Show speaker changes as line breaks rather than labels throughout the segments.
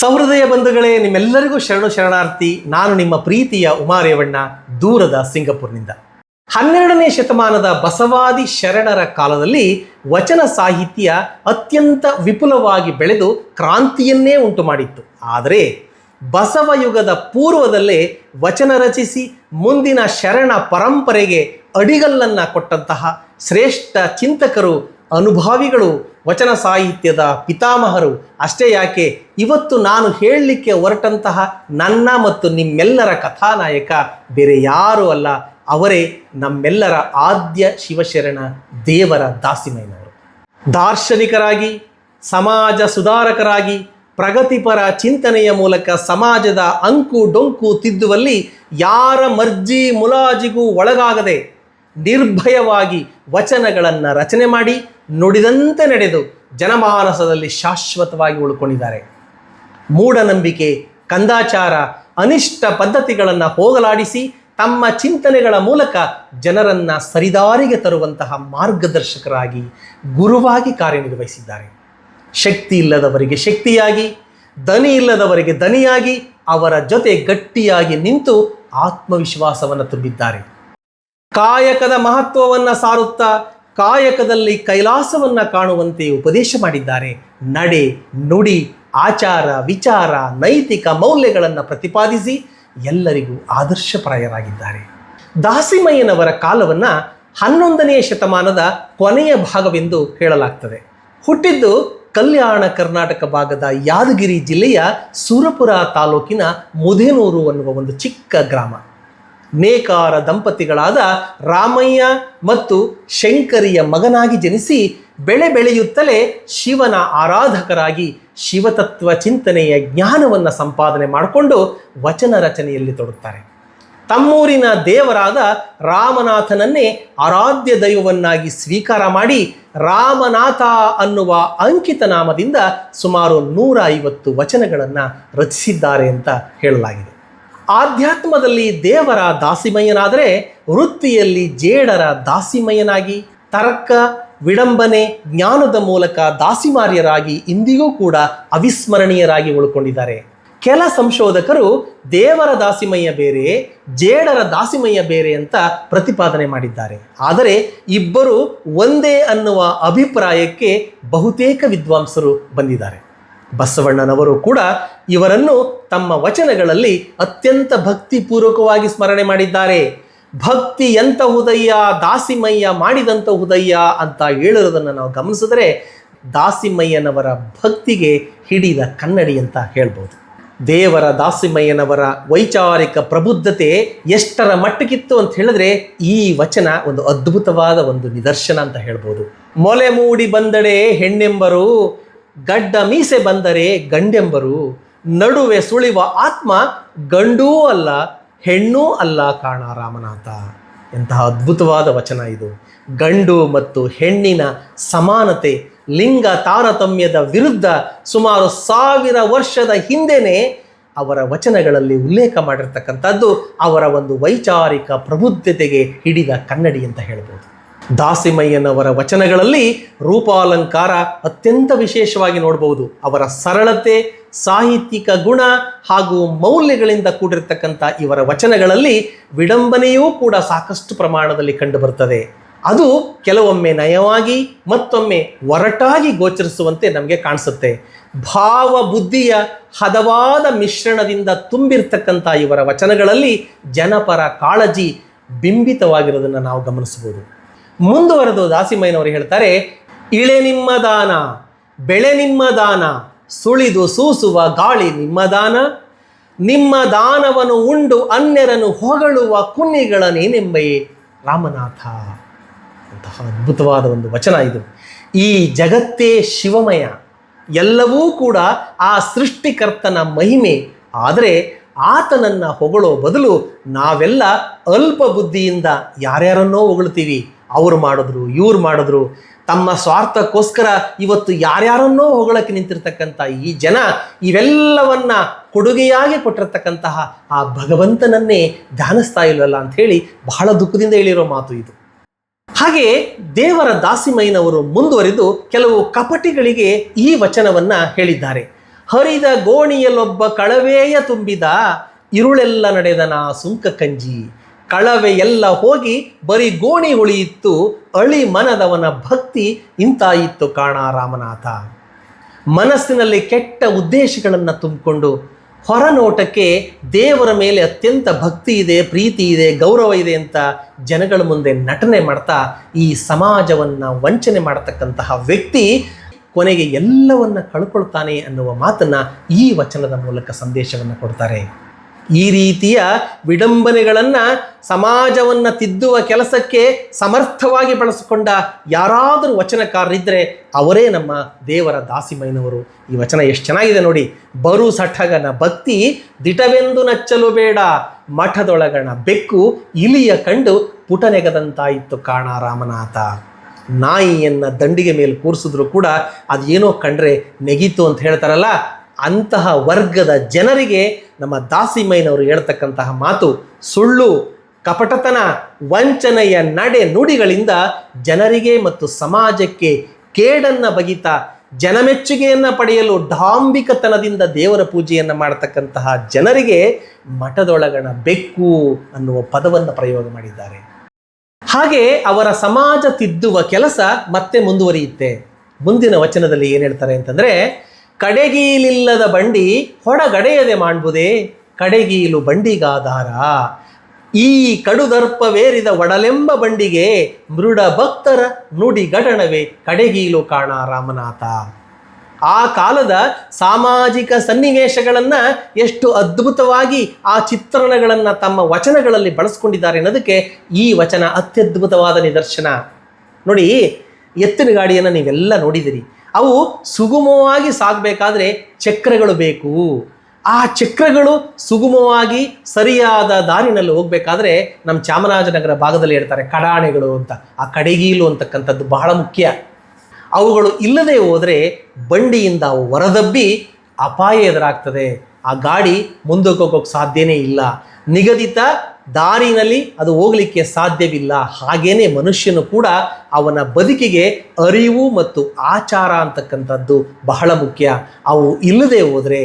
ಸಹೃದಯ ಬಂಧುಗಳೇ, ನಿಮ್ಮೆಲ್ಲರಿಗೂ ಶರಣು ಶರಣಾರ್ಥಿ, ನಾನು ನಿಮ್ಮ ಪ್ರೀತಿಯ ಉಮಾರೇವಣ್ಣ, ದೂರದ ಸಿಂಗಪುರ್ನಿಂದ. ಹನ್ನೆರಡನೇ ಶತಮಾನದ ಬಸವಾದಿ ಶರಣರ ಕಾಲದಲ್ಲಿ ವಚನ ಸಾಹಿತ್ಯ ಅತ್ಯಂತ ವಿಪುಲವಾಗಿ ಬೆಳೆದು ಕ್ರಾಂತಿಯನ್ನೇ ಉಂಟು ಮಾಡಿತ್ತು. ಆದರೆ ಬಸವಯುಗದ ಪೂರ್ವದಲ್ಲೇ ವಚನ ರಚಿಸಿ ಮುಂದಿನ ಶರಣ ಪರಂಪರೆಗೆ ಅಡಿಗಲ್ಲನ್ನು ಕೊಟ್ಟಂತಹ ಶ್ರೇಷ್ಠ ಚಿಂತಕರು, ಅನುಭಾವಿಗಳು ವಚನ ಸಾಹಿತ್ಯದ ಪಿತಾಮಹರು ಅಷ್ಟೇ ಯಾಕೆ? ಇವತ್ತು ನಾನು ಹೇಳಲಿಕ್ಕೆ ಹೊರಟಂತಹ ನನ್ನ ಮತ್ತು ನಿಮ್ಮೆಲ್ಲರ ಕಥಾನಾಯಕ ಬೇರೆ ಯಾರೂ ಅಲ್ಲ, ಅವರೇ ನಮ್ಮೆಲ್ಲರ ಆದ್ಯ ಶಿವಶರಣ ದೇವರ ದಾಸಿಮಯ್ಯನವರು. ದಾರ್ಶನಿಕರಾಗಿ, ಸಮಾಜ ಸುಧಾರಕರಾಗಿ, ಪ್ರಗತಿಪರ ಚಿಂತನೆಯ ಮೂಲಕ ಸಮಾಜದ ಅಂಕು ಡೊಂಕು ತಿದ್ದುವಲ್ಲಿ ಯಾರ ಮರ್ಜಿ ಮುಲಾಜಿಗೂ ಒಳಗಾಗದೆ ನಿರ್ಭಯವಾಗಿ ವಚನಗಳನ್ನು ರಚನೆ ಮಾಡಿ ನುಡಿದಂತೆ ನಡೆದು ಜನಮಾನಸದಲ್ಲಿ ಶಾಶ್ವತವಾಗಿ ಉಳ್ಕೊಂಡಿದ್ದಾರೆ. ಮೂಢನಂಬಿಕೆ, ಕಂದಾಚಾರ, ಅನಿಷ್ಟ ಪದ್ಧತಿಗಳನ್ನು ಹೋಗಲಾಡಿಸಿ ತಮ್ಮ ಚಿಂತನೆಗಳ ಮೂಲಕ ಜನರನ್ನು ಸರಿದಾರಿಗೆ ತರುವಂತಹ ಮಾರ್ಗದರ್ಶಕರಾಗಿ, ಗುರುವಾಗಿ ಕಾರ್ಯನಿರ್ವಹಿಸಿದ್ದಾರೆ. ಶಕ್ತಿ ಇಲ್ಲದವರಿಗೆ ಶಕ್ತಿಯಾಗಿ ದನಿ ಇಲ್ಲದವರಿಗೆ ದನಿಯಾಗಿ ಅವರ ಜೊತೆ ಗಟ್ಟಿಯಾಗಿ ನಿಂತು ಆತ್ಮವಿಶ್ವಾಸವನ್ನು ತುಂಬಿದ್ದಾರೆ. ಕಾಯಕದ ಮಹತ್ವವನ್ನು ಸಾರುತ್ತಾ ಕಾಯಕದಲ್ಲಿ ಕೈಲಾಸವನ್ನು ಕಾಣುವಂತೆ ಉಪದೇಶ ಮಾಡಿದ್ದಾರೆ. ನಡೆ, ನುಡಿ, ಆಚಾರ, ವಿಚಾರ, ನೈತಿಕ ಮೌಲ್ಯಗಳನ್ನು ಪ್ರತಿಪಾದಿಸಿ ಎಲ್ಲರಿಗೂ ಆದರ್ಶಪ್ರಾಯರಾಗಿದ್ದಾರೆ. ದಾಸಿಮಯ್ಯನವರ ಕಾಲವನ್ನು ಹನ್ನೊಂದನೆಯ ಶತಮಾನದ ಕೊನೆಯ ಭಾಗವೆಂದು ಹೇಳಲಾಗ್ತದೆ. ಹುಟ್ಟಿದ್ದು ಕಲ್ಯಾಣ ಕರ್ನಾಟಕ ಭಾಗದ ಯಾದಗಿರಿ ಜಿಲ್ಲೆಯ ಸುರಪುರ ತಾಲೂಕಿನ ಮುದೇನೂರು ಅನ್ನುವ ಒಂದು ಚಿಕ್ಕ ಗ್ರಾಮ. ನೇಕಾರ ದಂಪತಿಗಳಾದ ರಾಮಯ್ಯ ಮತ್ತು ಶಂಕರಿಯ ಮಗನಾಗಿ ಜನಿಸಿ ಬೆಳೆ ಬೆಳೆಯುತ್ತಲೇ ಶಿವನ ಆರಾಧಕರಾಗಿ ಶಿವತತ್ವ ಚಿಂತನೆಯ ಜ್ಞಾನವನ್ನು ಸಂಪಾದನೆ ಮಾಡಿಕೊಂಡು ವಚನ ರಚನೆಯಲ್ಲಿ ತೊಡುತ್ತಾರೆ ತಮ್ಮೂರಿನ ದೇವರಾದ ರಾಮನಾಥನನ್ನೇ ಆರಾಧ್ಯ ದೈವವನ್ನಾಗಿ ಸ್ವೀಕಾರ ಮಾಡಿ ರಾಮನಾಥ ಅನ್ನುವ ಅಂಕಿತ ನಾಮದಿಂದ ಸುಮಾರು ನೂರ ಐವತ್ತು ವಚನಗಳನ್ನು ರಚಿಸಿದ್ದಾರೆ ಅಂತ ಹೇಳಲಾಗಿದೆ. ಆಧ್ಯಾತ್ಮದಲ್ಲಿ ದೇವರ ದಾಸಿಮಯ್ಯನಾದರೆ ವೃತ್ತಿಯಲ್ಲಿ ಜೇಡರ ದಾಸಿಮಯ್ಯನಾಗಿ, ತರ್ಕ, ವಿಡಂಬನೆ, ಜ್ಞಾನದ ಮೂಲಕ ದಾಸಿಮಾರ್ಯರಾಗಿ ಇಂದಿಗೂ ಕೂಡ ಅವಿಸ್ಮರಣೀಯರಾಗಿ ಉಳ್ಕೊಂಡಿದ್ದಾರೆ. ಕೆಲ ಸಂಶೋಧಕರು ದೇವರ ದಾಸಿಮಯ್ಯ ಬೇರೆ, ಜೇಡರ ದಾಸಿಮಯ್ಯ ಬೇರೆ ಅಂತ ಪ್ರತಿಪಾದನೆ ಮಾಡಿದ್ದಾರೆ. ಆದರೆ ಇಬ್ಬರು ಒಂದೇ ಅನ್ನುವ ಅಭಿಪ್ರಾಯಕ್ಕೆ ಬಹುತೇಕ ವಿದ್ವಾಂಸರು ಬಂದಿದ್ದಾರೆ. ಬಸವಣ್ಣನವರು ಕೂಡ ಇವರನ್ನು ತಮ್ಮ ವಚನಗಳಲ್ಲಿ ಅತ್ಯಂತ ಭಕ್ತಿಪೂರ್ವಕವಾಗಿ ಸ್ಮರಣೆ ಮಾಡಿದ್ದಾರೆ. ಭಕ್ತಿ ಎಂತಹುದಯ್ಯ ದಾಸಿಮಯ್ಯ ಮಾಡಿದಂತಹುದಯ್ಯ ಅಂತ ಹೇಳಿರೋದನ್ನು ನಾವು ಗಮನಿಸಿದ್ರೆ ದಾಸಿಮಯ್ಯನವರ ಭಕ್ತಿಗೆ ಹಿಡಿದ ಕನ್ನಡಿ ಅಂತ ಹೇಳ್ಬೋದು. ದೇವರ ದಾಸಿಮಯ್ಯನವರ ವೈಚಾರಿಕ ಪ್ರಬುದ್ಧತೆ ಎಷ್ಟರ ಮಟ್ಟಕ್ಕಿತ್ತು ಅಂತ ಹೇಳಿದ್ರೆ ಈ ವಚನ ಒಂದು ಅದ್ಭುತವಾದ ಒಂದು ನಿದರ್ಶನ ಅಂತ ಹೇಳ್ಬೋದು. ಮೊಲೆ ಮೂಡಿ ಬಂದಡೆ ಹೆಣ್ಣೆಂಬರು ಗಡ್ಡ ಮೀಸೆ ಬಂದರೆ ಗಂಡೆಂಬರು, ನಡುವೆ ಸುಳಿವ ಆತ್ಮ ಗಂಡೂ ಅಲ್ಲ, ಹೆಣ್ಣೂ ಅಲ್ಲ ಕಾಣ ರಾಮನಾಥ. ಎಂತಹ ಅದ್ಭುತವಾದ ವಚನ ಇದು. ಗಂಡು ಮತ್ತು ಹೆಣ್ಣಿನ ಸಮಾನತೆ, ಲಿಂಗ ತಾರತಮ್ಯದ ವಿರುದ್ಧ ಸುಮಾರು ಸಾವಿರ ವರ್ಷದ ಹಿಂದೆನೇ ಅವರ ವಚನಗಳಲ್ಲಿ ಉಲ್ಲೇಖ ಮಾಡಿರ್ತಕ್ಕಂಥದ್ದು ಅವರ ಒಂದು ವೈಚಾರಿಕ ಪ್ರಬುದ್ಧತೆಗೆ ಹಿಡಿದ ಕನ್ನಡಿ ಅಂತ ಹೇಳ್ಬೋದು. ದಾಸಿಮಯ್ಯನವರ ವಚನಗಳಲ್ಲಿ ರೂಪಾಲಂಕಾರ ಅತ್ಯಂತ ವಿಶೇಷವಾಗಿ ನೋಡಬಹುದು ಅವರ ಸರಳತೆ, ಸಾಹಿತ್ಯಿಕ ಗುಣ ಹಾಗೂ ಮೌಲ್ಯಗಳಿಂದ ಕೂಡಿರ್ತಕ್ಕಂಥ ಇವರ ವಚನಗಳಲ್ಲಿ ವಿಡಂಬನೆಯೂ ಕೂಡ ಸಾಕಷ್ಟು ಪ್ರಮಾಣದಲ್ಲಿ ಕಂಡುಬರ್ತದೆ ಅದು ಕೆಲವೊಮ್ಮೆ ನಯವಾಗಿ, ಮತ್ತೊಮ್ಮೆ ಒರಟಾಗಿ ಗೋಚರಿಸುವಂತೆ ನಮಗೆ ಕಾಣಿಸುತ್ತೆ. ಭಾವ ಬುದ್ಧಿಯ ಹದವಾದ ಮಿಶ್ರಣದಿಂದ ತುಂಬಿರ್ತಕ್ಕಂಥ ಇವರ ವಚನಗಳಲ್ಲಿ ಜನಪರ ಕಾಳಜಿ ಬಿಂಬಿತವಾಗಿರೋದನ್ನು ನಾವು ಗಮನಿಸಬಹುದು. ಮುಂದುವರೆದು ದಾಸಿಮಯ್ಯನವರು ಹೇಳ್ತಾರೆ, ಇಳೆ ನಿಮ್ಮ ದಾನ, ಬೆಳೆ ನಿಮ್ಮ ದಾನ, ಸುಳಿದು ಸೂಸುವ ಗಾಳಿ ನಿಮ್ಮ ದಾನ, ನಿಮ್ಮ ದಾನವನ್ನು ಉಂಡು ಅನ್ಯರನ್ನು ಹೊಗಳುವ ಕುನ್ನಿಗಳನೇನೆಂಬೆಯೇ ರಾಮನಾಥ. ಅಂತಹ ಅದ್ಭುತವಾದ ಒಂದು ವಚನ ಇದು. ಈ ಜಗತ್ತೇ ಶಿವಮಯ, ಎಲ್ಲವೂ ಕೂಡ ಆ ಸೃಷ್ಟಿಕರ್ತನ ಮಹಿಮೆ. ಆದರೆ ಆತನನ್ನು ಹೊಗಳೋ ಬದಲು ನಾವೆಲ್ಲ ಅಲ್ಪ ಬುದ್ಧಿಯಿಂದ ಯಾರ್ಯಾರನ್ನೋ ಹೊಗಳ್ತೀವಿ. ಅವ್ರು ಮಾಡಿದ್ರು, ಇವ್ರು ಮಾಡಿದ್ರು. ತಮ್ಮ ಸ್ವಾರ್ಥಕ್ಕೋಸ್ಕರ ಇವತ್ತು ಯಾರ್ಯಾರನ್ನೋ ಹೊಗಳಕ್ಕೆ ನಿಂತಿರ್ತಕ್ಕಂಥ ಈ ಜನ, ಇವೆಲ್ಲವನ್ನ ಕೊಡುಗೆಯಾಗಿ ಕೊಟ್ಟಿರ್ತಕ್ಕಂತಹ ಆ ಭಗವಂತನನ್ನೇ ಧ್ಯಾನಿಸ್ತಾ ಇಲ್ವಲ್ಲ ಅಂತ ಹೇಳಿ ಬಹಳ ದುಃಖದಿಂದ ಹೇಳಿರೋ ಮಾತು ಇದು. ಹಾಗೆ ದೇವರ ದಾಸಿಮಯ್ಯನವರು ಮುಂದುವರಿದು ಕೆಲವು ಕಪಟಿಗಳಿಗೆ ಈ ವಚನವನ್ನ ಹೇಳಿದ್ದಾರೆ. ಹರಿದ ಗೋಣಿಯಲ್ಲೊಬ್ಬ ಕಳವೆಯ ತುಂಬಿದ, ಇರುಳೆಲ್ಲ ನಡೆದನ ಸುಂಕ ಕಂಜಿ. ಕಳವೆ ಎಲ್ಲ ಹೋಗಿ ಬರೀ ಗೋಣಿ ಉಳಿಯಿತ್ತು ಅಳಿ ಮನದವನ ಭಕ್ತಿ ಇಂತಾಯಿತ್ತು ಕಾಣ ರಾಮನಾಥ. ಮನಸ್ಸಿನಲ್ಲಿ ಕೆಟ್ಟ ಉದ್ದೇಶಗಳನ್ನು ತುಂಬಿಕೊಂಡು, ಹೊರನೋಟಕ್ಕೆ ದೇವರ ಮೇಲೆ ಅತ್ಯಂತ ಭಕ್ತಿ ಇದೆ, ಪ್ರೀತಿ ಇದೆ, ಗೌರವ ಇದೆ ಅಂತ ಜನಗಳ ಮುಂದೆ ನಟನೆ ಮಾಡ್ತಾ, ಈ ಸಮಾಜವನ್ನು ವಂಚನೆ ಮಾಡತಕ್ಕಂತಹ ವ್ಯಕ್ತಿ ಕೊನೆಗೆ ಎಲ್ಲವನ್ನ ಕಳ್ಕೊಳ್ತಾನೆ ಅನ್ನುವ ಮಾತನ್ನ ಈ ವಚನದ ಮೂಲಕ ಸಂದೇಶವನ್ನು ಕೊಡ್ತಾರೆ. ಈ ರೀತಿಯ ವಿಡಂಬನೆಗಳನ್ನು ಸಮಾಜವನ್ನು ತಿದ್ದುವ ಕೆಲಸಕ್ಕೆ ಸಮರ್ಥವಾಗಿ ಬಳಸಿಕೊಂಡ ಯಾರಾದರೂ ವಚನಕಾರರಿದ್ದರೆ ಅವರೇ ನಮ್ಮ ದೇವರ ದಾಸಿಮೈನವರು ಈ ವಚನ ಎಷ್ಟು ಚೆನ್ನಾಗಿದೆ ನೋಡಿ. ಬರು ಸಠಗನ ಭಕ್ತಿ ದಿಟವೆಂದು ನಚ್ಚಲು ಬೇಡ. ಮಠದೊಳಗಣ ಬೆಕ್ಕು ಇಲಿಯ ಕಂಡು ಪುಟನೆಗದಂತಾಯಿತು ಕಾಣ ರಾಮನಾಥ ನಾಯಿಯನ್ನು ದಂಡಿಗೆ ಮೇಲೆ ಕೂರಿಸಿದ್ರು ಕೂಡ ಅದೇನೋ ಕಂಡ್ರೆ ನೆಗೀತು ಅಂತ ಹೇಳ್ತಾರಲ್ಲ, ಅಂತಹ ವರ್ಗದ ಜನರಿಗೆ ನಮ್ಮ ದಾಸಿಮೈನವರು ಹೇಳ್ತಕ್ಕಂತಹ ಮಾತು, ಸುಳ್ಳು, ಕಪಟತನ, ವಂಚನೆಯ ನಡೆ ನುಡಿಗಳಿಂದ ಜನರಿಗೆ ಮತ್ತು ಸಮಾಜಕ್ಕೆ ಕೇಡನ್ನು ಬಗಿತಾ ಜನಮೆಚ್ಚುಗೆಯನ್ನು ಪಡೆಯಲು ಡಾಂಬಿಕತನದಿಂದ ದೇವರ ಪೂಜೆಯನ್ನು ಮಾಡತಕ್ಕಂತಹ ಜನರಿಗೆ ಮಠದೊಳಗಣ ಬೆಕ್ಕು ಅನ್ನುವ ಪದವನ್ನು ಪ್ರಯೋಗ ಮಾಡಿದ್ದಾರೆ. ಹಾಗೆ ಅವರ ಸಮಾಜ ತಿದ್ದುವ ಕೆಲಸ ಮತ್ತೆ ಮುಂದುವರಿಯುತ್ತೆ. ಮುಂದಿನ ವಚನದಲ್ಲಿ ಏನು ಹೇಳ್ತಾರೆ ಅಂತಂದರೆ, ಕಡೆಗೀಲಿಲ್ಲದ ಬಂಡಿ ಹೊಡಗಡೆಯದೆ ಮಾಡ್ಬೋದೇ? ಕಡೆಗೀಲು ಬಂಡಿಗಾಧಾರ ಈ ಕಡುದರ್ಪವೇರಿದ ಒಡಲೆಂಬ ಬಂಡಿಗೆ ಮೃಡ ಭಕ್ತರ ನುಡಿ ಗಡಣವೇ ಕಡೆಗೀಲು ಕಾಣ ರಾಮನಾಥ. ಆ ಕಾಲದ ಸಾಮಾಜಿಕ ಸನ್ನಿವೇಶಗಳನ್ನು ಎಷ್ಟು ಅದ್ಭುತವಾಗಿ ಆ ಚಿತ್ರಣಗಳನ್ನು ತಮ್ಮ ವಚನಗಳಲ್ಲಿ ಬಳಸ್ಕೊಂಡಿದ್ದಾರೆ ಅನ್ನೋದಕ್ಕೆ ಈ ವಚನ ಅತ್ಯದ್ಭುತವಾದ ನಿದರ್ಶನ. ನೋಡಿ, ಎತ್ತಿನ ಗಾಡಿಯನ್ನು ನೀವೆಲ್ಲ ನೋಡಿದಿರಿ. ಅವು ಸುಗಮವಾಗಿ ಸಾಗಬೇಕಾದ್ರೆ ಚಕ್ರಗಳು ಬೇಕು. ಆ ಚಕ್ರಗಳು ಸುಗಮವಾಗಿ ಸರಿಯಾದ ದಾರಿನಲ್ಲಿ ಹೋಗಬೇಕಾದ್ರೆ ನಮ್ಮ ಚಾಮರಾಜನಗರ ಭಾಗದಲ್ಲಿ ಹೇಳ್ತಾರೆ ಕಡಾಣೆಗಳು ಅಂತ. ಆ ಕಡೆಗೀಲು ಅಂತಕ್ಕಂಥದ್ದು ಬಹಳ ಮುಖ್ಯ. ಅವುಗಳು ಇಲ್ಲದೆ ಹೋದರೆ ಬಂಡಿಯಿಂದ ಹೊರದಬ್ಬಿ ಅಪಾಯ ಎದುರಾಗ್ತದೆ. ಆ ಗಾಡಿ ಮುಂದಕ್ಕೆ ಹೋಗೋಕ್ಕೆ ಸಾಧ್ಯನೇ ಇಲ್ಲ. ನಿಗದಿತ ದಾರಿನಲ್ಲಿ ಅದು ಹೋಗಲಿಕ್ಕೆ ಸಾಧ್ಯವಿಲ್ಲ. ಹಾಗೇನೆ ಮನುಷ್ಯನು ಕೂಡ ಅವನ ಬದುಕಿಗೆ ಅರಿವು ಮತ್ತು ಆಚಾರ ಅಂತಕ್ಕಂಥದ್ದು ಬಹಳ ಮುಖ್ಯ. ಅವು ಇಲ್ಲದೆ ಹೋದರೆ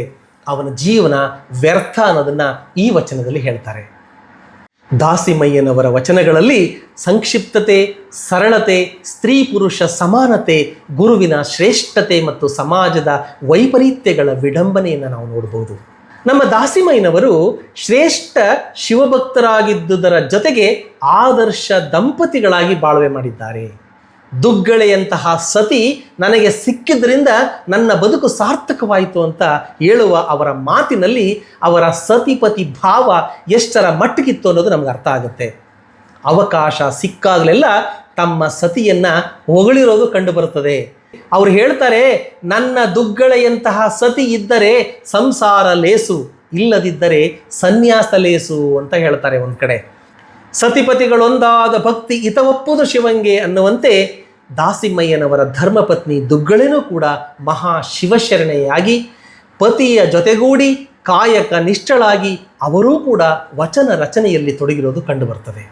ಅವನ ಜೀವನ ವ್ಯರ್ಥ ಅನ್ನೋದನ್ನು ಈ ವಚನದಲ್ಲಿ ಹೇಳ್ತಾರೆ. ದಾಸಿಮಯ್ಯನವರ ವಚನಗಳಲ್ಲಿ ಸಂಕ್ಷಿಪ್ತತೆ, ಸರಳತೆ, ಸ್ತ್ರೀ ಪುರುಷ ಸಮಾನತೆ, ಗುರುವಿನ ಶ್ರೇಷ್ಠತೆ ಮತ್ತು ಸಮಾಜದ ವೈಪರೀತ್ಯಗಳ ವಿಡಂಬನೆಯನ್ನು ನಾವು ನೋಡ್ಬೋದು. ನಮ್ಮ ದಾಸಿಮಯ್ಯನವರು ಶ್ರೇಷ್ಠ ಶಿವಭಕ್ತರಾಗಿದ್ದುದರ ಜೊತೆಗೆ ಆದರ್ಶ ದಂಪತಿಗಳಾಗಿ ಬಾಳ್ವೆ ಮಾಡಿದ್ದಾರೆ. ದುಗ್ಗಳೆಯಂತಹ ಸತಿ ನನಗೆ ಸಿಕ್ಕಿದ್ರಿಂದ ನನ್ನ ಬದುಕು ಸಾರ್ಥಕವಾಯಿತು ಅಂತ ಹೇಳುವ ಅವರ ಮಾತಿನಲ್ಲಿ ಅವರ ಸತಿಪತಿ ಭಾವ ಎಷ್ಟರ ಮಟ್ಟಿಗಿತ್ತು ಅನ್ನೋದು ನಮ್ಗೆ ಅರ್ಥ ಆಗುತ್ತೆ. ಅವಕಾಶ ಸಿಕ್ಕಾಗಲೆಲ್ಲ ತಮ್ಮ ಸತಿಯನ್ನ ಹೊಗಳಿರೋದು ಕಂಡುಬರುತ್ತದೆ. ಅವ್ರು ಹೇಳ್ತಾರೆ, ನನ್ನ ದುಗ್ಗಳೆಯಂತಹ ಸತಿ ಇದ್ದರೆ ಸಂಸಾರ ಲೇಸು, ಇಲ್ಲದಿದ್ದರೆ ಸನ್ಯಾಸ ಲೇಸು ಅಂತ ಹೇಳ್ತಾರೆ ಒಂದು ಕಡೆ. ಸತಿಪತಿಗಳೊಂದಾದ ಭಕ್ತಿ ಹಿತವಪ್ಪುದು ಶಿವಂಗೆ ಅನ್ನುವಂತೆ ದಾಸಿಮಯ್ಯನವರ ಧರ್ಮಪತ್ನಿ ದುಗ್ಗಳೇನೂ ಕೂಡ ಮಹಾ ಶಿವಶರಣೆಯಾಗಿ ಪತಿಯ ಜೊತೆಗೂಡಿ ಕಾಯಕ ನಿಷ್ಠಳಾಗಿ ಅವರೂ ಕೂಡ ವಚನ ರಚನೆಯಲ್ಲಿ ತೊಡಗಿರೋದು ಕಂಡುಬರ್ತದೆ.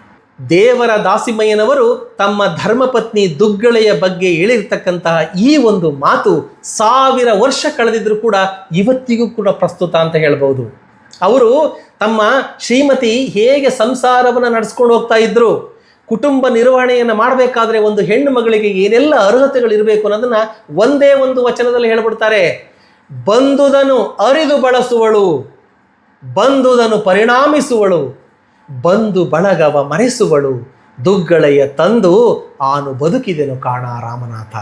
ದೇವರ ದಾಸಿಮಯ್ಯನವರು ತಮ್ಮ ಧರ್ಮಪತ್ನಿ ದುಗ್ಗಳೆಯ ಬಗ್ಗೆ ಹೇಳಿರ್ತಕ್ಕಂತಹ ಈ ಒಂದು ಮಾತು ಸಾವಿರ ವರ್ಷ ಕಳೆದಿದ್ರೂ ಕೂಡ ಇವತ್ತಿಗೂ ಕೂಡ ಪ್ರಸ್ತುತ ಅಂತ ಹೇಳ್ಬೋದು ಅವರು ತಮ್ಮ ಶ್ರೀಮತಿ ಹೇಗೆ ಸಂಸಾರವನ್ನು ನಡೆಸ್ಕೊಂಡು ಹೋಗ್ತಾ ಇದ್ರು, ಕುಟುಂಬ ನಿರ್ವಹಣೆಯನ್ನು ಮಾಡಬೇಕಾದ್ರೆ ಒಂದು ಹೆಣ್ಣು ಮಗಳಿಗೆ ಏನೆಲ್ಲ ಅರ್ಹತೆಗಳು ಇರಬೇಕು ಅನ್ನೋದನ್ನ ಒಂದೇ ಒಂದು ವಚನದಲ್ಲಿ ಹೇಳ್ಬಿಡ್ತಾರೆ. ಬಂದುದನು ಅರಿದು ಬಳಸುವಳು, ಬಂದುದನು ಪರಿಣಾಮಿಸುವಳು, ಬಂದು ಬಳಗವ ಮರೆಸುವಳು, ದುಗ್ಗಳೆಯ ತಂದು ಆನು ಬದುಕಿದೆನು ಕಾಣ ರಾಮನಾಥ.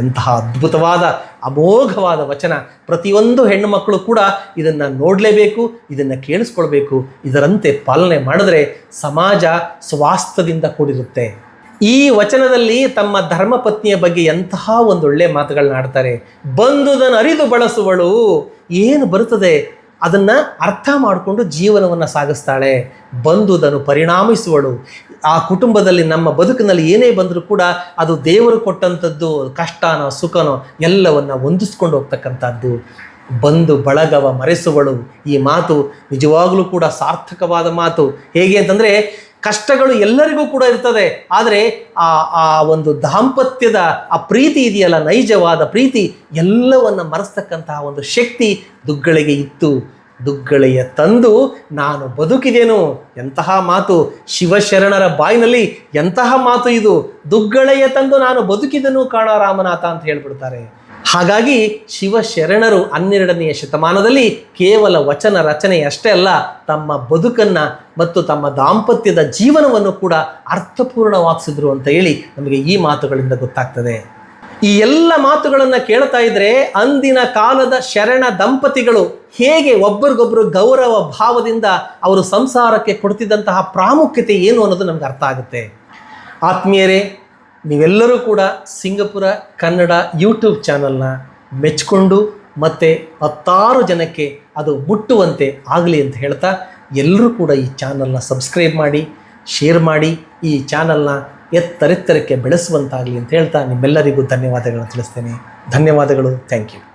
ಎಂತಹ ಅದ್ಭುತವಾದ, ಅಮೋಘವಾದ ವಚನ ಪ್ರತಿಯೊಂದು ಹೆಣ್ಣು ಮಕ್ಕಳು ಕೂಡ ಇದನ್ನು ನೋಡಲೇಬೇಕು, ಇದನ್ನು ಕೇಳಿಸ್ಕೊಳ್ಬೇಕು. ಇದರಂತೆ ಪಾಲನೆ ಮಾಡಿದ್ರೆ ಸಮಾಜ ಸ್ವಾಸ್ಥ್ಯದಿಂದ ಕೂಡಿರುತ್ತೆ. ಈ ವಚನದಲ್ಲಿ ತಮ್ಮ ಧರ್ಮಪತ್ನಿಯ ಬಗ್ಗೆ ಎಂತಹ ಒಂದು ಒಳ್ಳೆ ಮಾತುಗಳನ್ನ ಆಡ್ತಾರೆ. ಬಂದುದನ್ನು ಅರಿದು ಬಳಸುವಳು, ಏನು ಬರುತ್ತದೆ? ಅದನ್ನು ಅರ್ಥ ಮಾಡಿಕೊಂಡು ಜೀವನವನ್ನು ಸಾಗಿಸ್ತಾಳೆ. ಬಂದುದನ್ನು ಪರಿಣಾಮಿಸುವಳು. ಆ ಕುಟುಂಬದಲ್ಲಿ ನಮ್ಮ ಬದುಕಿನಲ್ಲಿ ಏನೇ ಬಂದರೂ ಕೂಡ ಅದು ದೇವರು ಕೊಟ್ಟಂಥದ್ದು ಕಷ್ಟನೋ, ಸುಖನೋ ಎಲ್ಲವನ್ನು ಹೊಂದಿಸ್ಕೊಂಡು ಹೋಗ್ತಕ್ಕಂಥದ್ದು. ಬಂದು ಬಳಗವ ಮರೆಸುವಳು. ಈ ಮಾತು ನಿಜವಾಗಲೂ ಕೂಡ ಸಾರ್ಥಕವಾದ ಮಾತು. ಹೇಗೆ ಅಂತಂದರೆ ಕಷ್ಟಗಳು ಎಲ್ಲರಿಗೂ ಕೂಡ ಇರ್ತದೆ. ಆದರೆ ಆ ಆ ಒಂದು ದಾಂಪತ್ಯದ, ಆ ಪ್ರೀತಿ ಇದೆಯಲ್ಲ, ನೈಜವಾದ ಪ್ರೀತಿ, ಎಲ್ಲವನ್ನು ಮರೆಸ್ತಕ್ಕಂತಹ ಒಂದು ಶಕ್ತಿ ದುಗ್ಗಳಿಗೆ ಇತ್ತು. ದುಗ್ಗಳೆಯ ತಂದು ನಾನು ಬದುಕಿದೆನು. ಎಂತಹ ಮಾತು. ಶಿವಶರಣರ ಬಾಯಿನಲ್ಲಿ ಎಂತಹ ಮಾತು ಇದು. ದುಗ್ಗಳೆಯ ತಂದು ನಾನು ಬದುಕಿದನು ಕಾಣ ರಾಮನಾಥ ಅಂತ ಹೇಳ್ಬಿಡ್ತಾರೆ. ಹಾಗಾಗಿ ಶಿವಶರಣರು ಹನ್ನೆರಡನೆಯ ಶತಮಾನದಲ್ಲಿ ಕೇವಲ ವಚನ ರಚನೆಯಷ್ಟೇ ಅಲ್ಲ, ತಮ್ಮ ಬದುಕನ್ನ ಮತ್ತು ತಮ್ಮ ದಾಂಪತ್ಯದ ಜೀವನವನ್ನು ಕೂಡ ಅರ್ಥಪೂರ್ಣವಾಗಿಸಿದ್ರು ಅಂತ ಹೇಳಿ ನಮಗೆ ಈ ಮಾತುಗಳಿಂದ ಗೊತ್ತಾಗ್ತದೆ. ಈ ಎಲ್ಲ ಮಾತುಗಳನ್ನು ಕೇಳ್ತಾ ಇದ್ರೆ ಅಂದಿನ ಕಾಲದ ಶರಣ ದಂಪತಿಗಳು ಹೇಗೆ ಒಬ್ಬರಿಗೊಬ್ಬರು ಗೌರವ ಭಾವದಿಂದ ಅವರು ಸಂಸಾರಕ್ಕೆ ಕೊಡ್ತಿದ್ದಂತಹ ಪ್ರಾಮುಖ್ಯತೆ ಏನು ಅನ್ನೋದು ನಮ್ಗೆ ಅರ್ಥ ಆಗುತ್ತೆ. ಆತ್ಮೀಯರೇ ನೀವೆಲ್ಲರೂ ಕೂಡ ಸಿಂಗಪುರ ಕನ್ನಡ ಯೂಟ್ಯೂಬ್ ಚಾನಲ್ನ ಮೆಚ್ಕೊಂಡು ಮತ್ತು ಹತ್ತಾರು ಜನಕ್ಕೆ ಅದು ಮುಟ್ಟುವಂತೆ ಆಗಲಿ ಅಂತ ಹೇಳ್ತಾ ಎಲ್ಲರೂ ಕೂಡ ಈ ಚಾನಲ್ನ ಸಬ್ಸ್ಕ್ರೈಬ್ ಮಾಡಿ, ಶೇರ್ ಮಾಡಿ, ಈ ಚಾನಲ್ನ ಎತ್ತರೆತ್ತರಕ್ಕೆ ಬೆಳೆಸುವಂತಾಗಲಿ ಅಂತ ಹೇಳ್ತಾ ನಿಮ್ಮೆಲ್ಲರಿಗೂ ಧನ್ಯವಾದಗಳನ್ನು ತಿಳಿಸ್ತೇನೆ. ಧನ್ಯವಾದಗಳು. Thank you.